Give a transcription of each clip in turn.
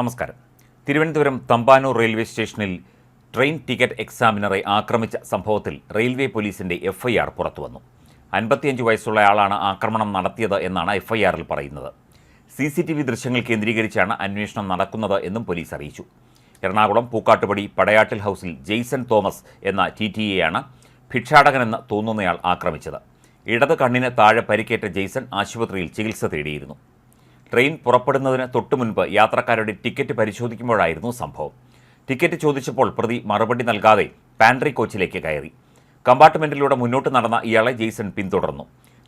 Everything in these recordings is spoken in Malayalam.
നമസ്കാരം. തിരുവനന്തപുരം തമ്പാനൂർ റെയിൽവേ സ്റ്റേഷനിൽ ട്രെയിൻ ടിക്കറ്റ് എക്സാമിനറെ ആക്രമിച്ച സംഭവത്തിൽ റെയിൽവേ പോലീസിന്റെ എഫ്ഐആർ പുറത്തുവന്നു. അൻപത്തിയഞ്ച് വയസ്സുള്ളയാളാണ് ആക്രമണം നടത്തിയത് എന്നാണ് എഫ്ഐആറിൽ പറയുന്നത്. സി സി ടി വി ദൃശ്യങ്ങൾ കേന്ദ്രീകരിച്ചാണ് അന്വേഷണം നടക്കുന്നത് എന്നും പോലീസ് അറിയിച്ചു. എറണാകുളം പൂക്കാട്ടുപടി പടയാട്ടിൽ ഹൗസിൽ ജെയ്സൺ തോമസ് എന്ന ടി ടി എയാണ് ഭിക്ഷാടകനെന്ന് തോന്നുന്നയാൾ ആക്രമിച്ചത്. ഇടത് കണ്ണിന് താഴെ പരിക്കേറ്റ ജെയ്സൺ ആശുപത്രിയിൽ ചികിത്സ തേടിയിരുന്നു. ട്രെയിൻ പുറപ്പെടുന്നതിന് തൊട്ടു മുൻപ് യാത്രക്കാരുടെ ടിക്കറ്റ് പരിശോധിക്കുമ്പോഴായിരുന്നു സംഭവം. ടിക്കറ്റ് ചോദിച്ചപ്പോൾ പ്രതി മറുപടി നൽകാതെ പാൻട്രി കോച്ചിലേക്ക് കയറി. കമ്പാർട്ട്മെന്റിലൂടെ മുന്നോട്ട് നടന്ന ഇയാളെ ജെയ്സൺ പിന്തുടർന്നു.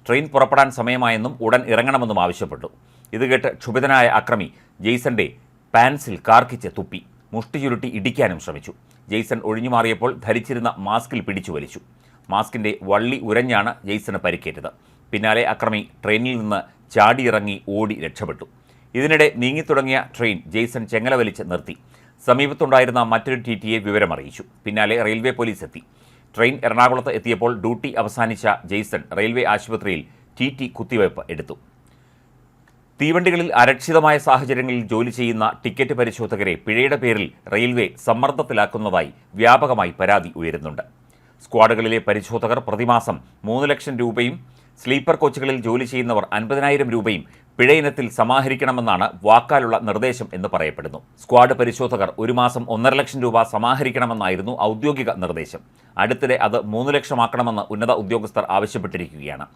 ട്രെയിൻ പുറപ്പെടാൻ സമയമായെന്നും ഉടൻ ഇറങ്ങണമെന്നും ആവശ്യപ്പെട്ടു. ഇത് കേട്ട് ക്ഷുഭിതനായ അക്രമി ജെയ്സന്റെ പാൻസിൽ കാർക്കിച്ച് തുപ്പി. മുഷ്ടി ചുരുട്ടി ഇടിക്കാനും ശ്രമിച്ചു. ജെയ്സൺ ഒഴിഞ്ഞുമാറിയപ്പോൾ ധരിച്ചിരുന്ന മാസ്കിൽ പിടിച്ചു വലിച്ചു. മാസ്കിന്റെ വള്ളി ഉരഞ്ഞാണ് ജെയ്സന് പരിക്കേറ്റത്. പിന്നാലെ അക്രമി ട്രെയിനിൽ നിന്ന് ചാടിയിറങ്ങി ഓടി രക്ഷപ്പെട്ടു. ഇതിനിടെ നീങ്ങിത്തുടങ്ങിയ ട്രെയിൻ ജെയ്സൺ ചെങ്ങല വലിച്ച് നിർത്തി. സമീപത്തുണ്ടായിരുന്ന മറ്റൊരു ടി ടിയെ വിവരമറിയിച്ചു. പിന്നാലെ റെയിൽവേ പോലീസ് എത്തി. ട്രെയിൻ എറണാകുളത്ത് എത്തിയപ്പോൾ ഡ്യൂട്ടി അവസാനിച്ച ജെയ്സൺ റെയിൽവേ ആശുപത്രിയിൽ ടി ടി കുത്തിവയ്പ് എടുത്തു. തീവണ്ടികളിൽ അരക്ഷിതമായ സാഹചര്യങ്ങളിൽ ജോലി ചെയ്യുന്ന ടിക്കറ്റ് പരിശോധകരെ പിഴയുടെ പേരിൽ റെയിൽവേ സമ്മർദ്ദത്തിലാക്കുന്നതായി വ്യാപകമായി പരാതി ഉയരുന്നുണ്ട്. സ്ക്വാഡുകളിലെ പരിശോധകർ പ്രതിമാസം മൂന്ന് ലക്ഷം രൂപയും സ്ലീപ്പർ കോച്ചുകളിൽ ജോലി ചെയ്യുന്നവർ അൻപതിനായിരം രൂപയും പിഴ ഇനത്തിൽ സമാഹരിക്കണമെന്നാണ് വാക്കാലുള്ള നിർദ്ദേശം എന്ന് പറയപ്പെടുന്നു. സ്ക്വാഡ് പരിശോധകർ ഒരു മാസം ഒന്നര ലക്ഷം രൂപ സമാഹരിക്കണമെന്നായിരുന്നു ഔദ്യോഗിക നിർദ്ദേശം. അടുത്തിടെ അത് മൂന്ന് ലക്ഷമാക്കണമെന്ന് ഉന്നത ഉദ്യോഗസ്ഥർ ആവശ്യപ്പെട്ടിരിക്കുകയാണ്.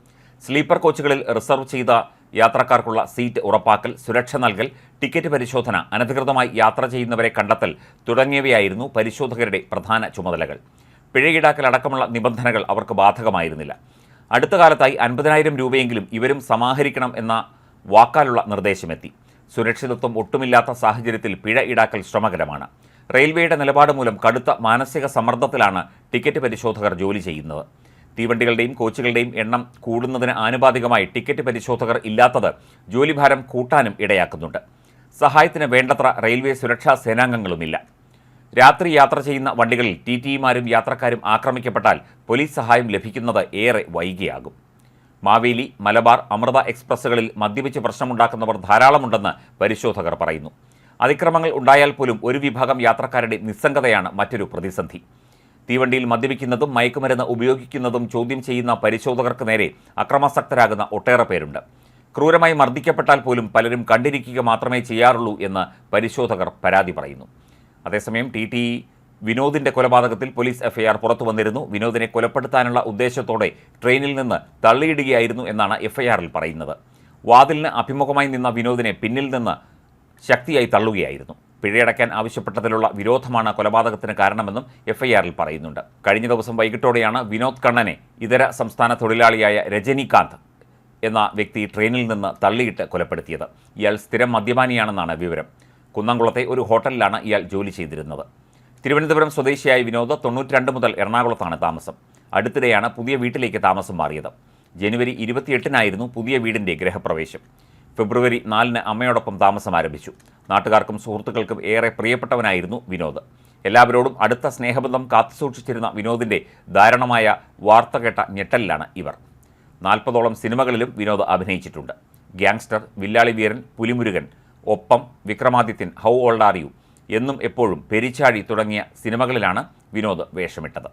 സ്ലീപ്പർ കോച്ചുകളിൽ റിസർവ് ചെയ്ത യാത്രക്കാർക്കുള്ള സീറ്റ് ഉറപ്പാക്കൽ സുരക്ഷ നൽകൽ ടിക്കറ്റ് പരിശോധന അനധികൃതമായി യാത്ര ചെയ്യുന്നവരെ കണ്ടെത്തൽ തുടങ്ങിയവയായിരുന്നു പരിശോധകരുടെ പ്രധാന ചുമതലകൾ. പിഴ ഈടാക്കൽ അടക്കമുള്ള നിബന്ധനകൾ അവർക്ക് ബാധകമായിരുന്നില്ല. അടുത്ത കാലത്തായി അൻപതിനായിരം രൂപയെങ്കിലും ഇവരും സമാഹരിക്കണം എന്ന വാക്കാലുള്ള നിർദ്ദേശമെത്തി. സുരക്ഷിതത്വം ഒട്ടുമില്ലാത്ത സാഹചര്യത്തിൽ പിഴ ഈടാക്കൽ ശ്രമകരമാണ്. റെയിൽവേയുടെ നിലപാട് മൂലം കടുത്ത മാനസിക സമ്മർദ്ദത്തിലാണ് ടിക്കറ്റ് പരിശോധകർ ജോലി ചെയ്യുന്നത്. തീവണ്ടികളുടെയും കോച്ചുകളുടെയും എണ്ണം കൂടുന്നതിന് ആനുപാതികമായി ടിക്കറ്റ് പരിശോധകർ ഇല്ലാത്തത് ജോലിഭാരം കൂട്ടാനും ഇടയാക്കുന്നുണ്ട്. സഹായത്തിന് വേണ്ടത്ര റെയിൽവേ സുരക്ഷാ സേനാംഗങ്ങളുമില്ല. രാത്രി യാത്ര ചെയ്യുന്ന വണ്ടികളിൽ ടി ടിമാരും യാത്രക്കാരും ആക്രമിക്കപ്പെട്ടാൽ പോലീസ് സഹായം ലഭിക്കുന്നത് ഏറെ വൈകിയാകും. മാവേലി മലബാർ അമൃത എക്സ്പ്രസ്സുകളിൽ മദ്യപിച്ച് പ്രശ്നമുണ്ടാക്കുന്നവർ ധാരാളമുണ്ടെന്ന് പരിശോധകർ പറയുന്നു. അതിക്രമങ്ങൾ ഉണ്ടായാൽ പോലും ഒരു വിഭാഗം യാത്രക്കാരുടെ നിസ്സംഗതയാണ് മറ്റൊരു പ്രതിസന്ധി. തീവണ്ടിയിൽ മദ്യപിക്കുന്നതും മയക്കുമരുന്ന് ഉപയോഗിക്കുന്നതും ചോദ്യം ചെയ്യുന്ന പരിശോധകർക്ക് നേരെ അക്രമാസക്തരാകുന്ന ഒട്ടേറെ പേരുണ്ട്. ക്രൂരമായി മർദ്ദിക്കപ്പെട്ടാൽ പോലും പലരും കണ്ടിരിക്കുക മാത്രമേ ചെയ്യാറുള്ളൂ എന്ന് പരിശോധകർ പരാതി പറയുന്നു. അതേസമയം ടി ടി വിനോദിന്റെ കൊലപാതകത്തിൽ പോലീസ് എഫ്ഐആർ പുറത്തു വന്നിരുന്നു വിനോദിനെ കൊലപ്പെടുത്താനുള്ള ഉദ്ദേശത്തോടെ ട്രെയിനിൽ നിന്ന് തള്ളിയിടുകയായിരുന്നു എന്നാണ് എഫ്ഐആറിൽ പറയുന്നത്. വാതിലിന് അഭിമുഖമായി നിന്ന വിനോദിനെ പിന്നിൽ നിന്ന് ശക്തിയായി തള്ളുകയായിരുന്നു. പിഴയടക്കാൻ ആവശ്യപ്പെട്ടതിലുള്ള വിരോധമാണ് കൊലപാതകത്തിന് കാരണമെന്നും എഫ്ഐആറിൽ പറയുന്നുണ്ട്. കഴിഞ്ഞ ദിവസം വൈകിട്ടോടെയാണ് വിനോദ് കണ്ണനെ ഇതര സംസ്ഥാന തൊഴിലാളിയായ രജനികാന്ത് എന്ന വ്യക്തി ട്രെയിനിൽ നിന്ന് തള്ളിയിട്ട് കൊലപ്പെടുത്തിയത്. ഇയാൾ സ്ഥിരം മദ്യപാനിയാണെന്നാണ് വിവരം. കുന്നംകുളത്തെ ഒരു ഹോട്ടലിലാണ് ഇയാൾ ജോലി ചെയ്തിരുന്നത്. തിരുവനന്തപുരം സ്വദേശിയായ വിനോദ് തൊണ്ണൂറ്റിരണ്ട് മുതൽ എറണാകുളത്താണ് താമസം. അടുത്തിടെയാണ് പുതിയ വീട്ടിലേക്ക് താമസം മാറിയത്. ജനുവരി ഇരുപത്തിയെട്ടിനായിരുന്നു പുതിയ വീടിന്റെ ഗ്രഹപ്രവേശം ഫെബ്രുവരി നാലിന് അമ്മയോടൊപ്പം താമസം ആരംഭിച്ചു. നാട്ടുകാർക്കും സുഹൃത്തുക്കൾക്കും ഏറെ പ്രിയപ്പെട്ടവനായിരുന്നു വിനോദ്. എല്ലാവരോടും അടുത്ത സ്നേഹബന്ധം കാത്തുസൂക്ഷിച്ചിരുന്ന വിനോദിന്റെ ദാരുണമായ വാർത്ത കേട്ട ഞെട്ടലിലാണ് ഇവർ. നാൽപ്പതോളം സിനിമകളിലും വിനോദ് അഭിനയിച്ചിട്ടുണ്ട്. Gangster Villali Veeran Pulimurugan Oppam Vikramadithyan how old are you Ennum Eppozhum Perichazhi തുടങ്ങിയ സിനിമകളിലാണ് വിനോദ് വേഷമിട്ടത്.